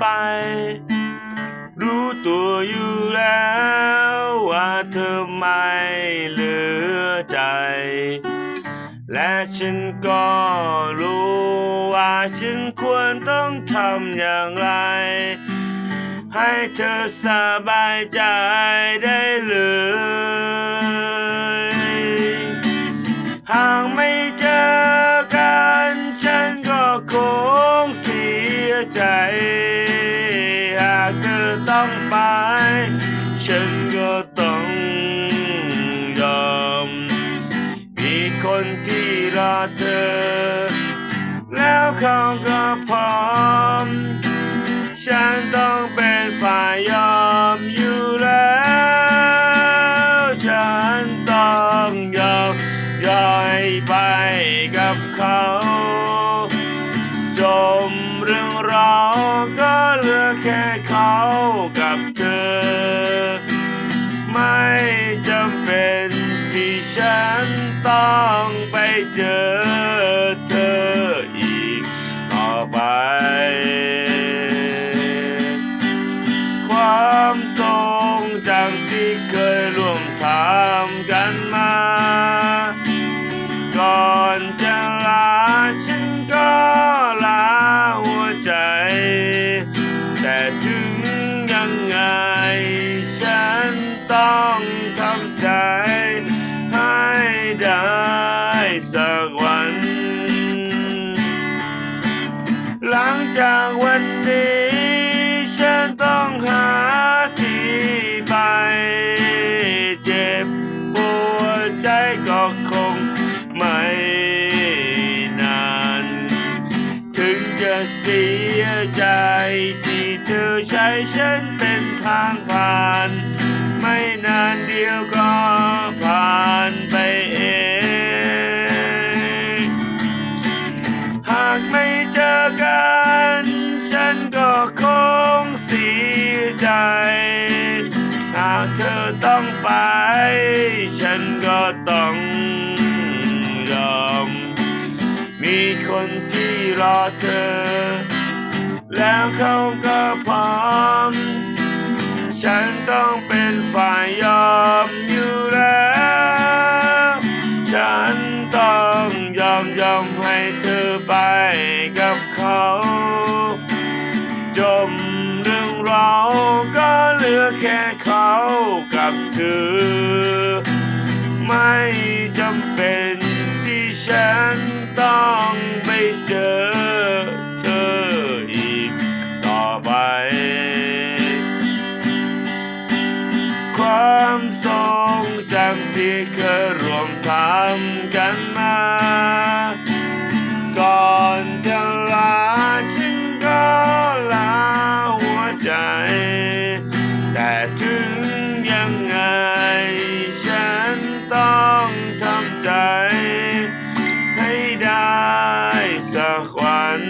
ไป รู้ตัวอยู่แล้วว่าเธอไม่เหลือใจ และฉันก็รู้ว่าฉันควรต้องทำอย่างไร ให้เธอสบายใจได้เลยหากไม่เจอกันฉันก็คงเสียใจากเธอต้องไป ฉันก็ต้องยอม มีคนที่รอเธอ แล้วเขาก็พร้อม ฉันต้องเป็นฝ่ายยอมอยู่แล้ว ฉันต้องยอมย่อยไปกับเขา จมเรื่องราวก็ แค่เขากับเธอ ไม่จำเป็นที่ฉันต้องไปเจอ สักวัน หลังจากวันนี้ ฉันต้องหาที่ไป เจ็บปวดใจก็คงไม่นาน ถึงจะเสียใจที่เธอใช้ฉันเป็นทางผ่าน ไม่นานเดียวก็ ต้องไป ฉันก็ต้องยอม มีคนที่รอเธอ แล้วเขาก็พร้อม ฉันต้องเป็นฝ่าย กับเธอ ไม่จำเป็นที่ฉันต้องไปเจอเธออีกต่อไป ความทรงจำที่เคยรวมทำกันมา ก่อนจะ ยังไง ฉันต้องทำใจ ให้ได้สักวัน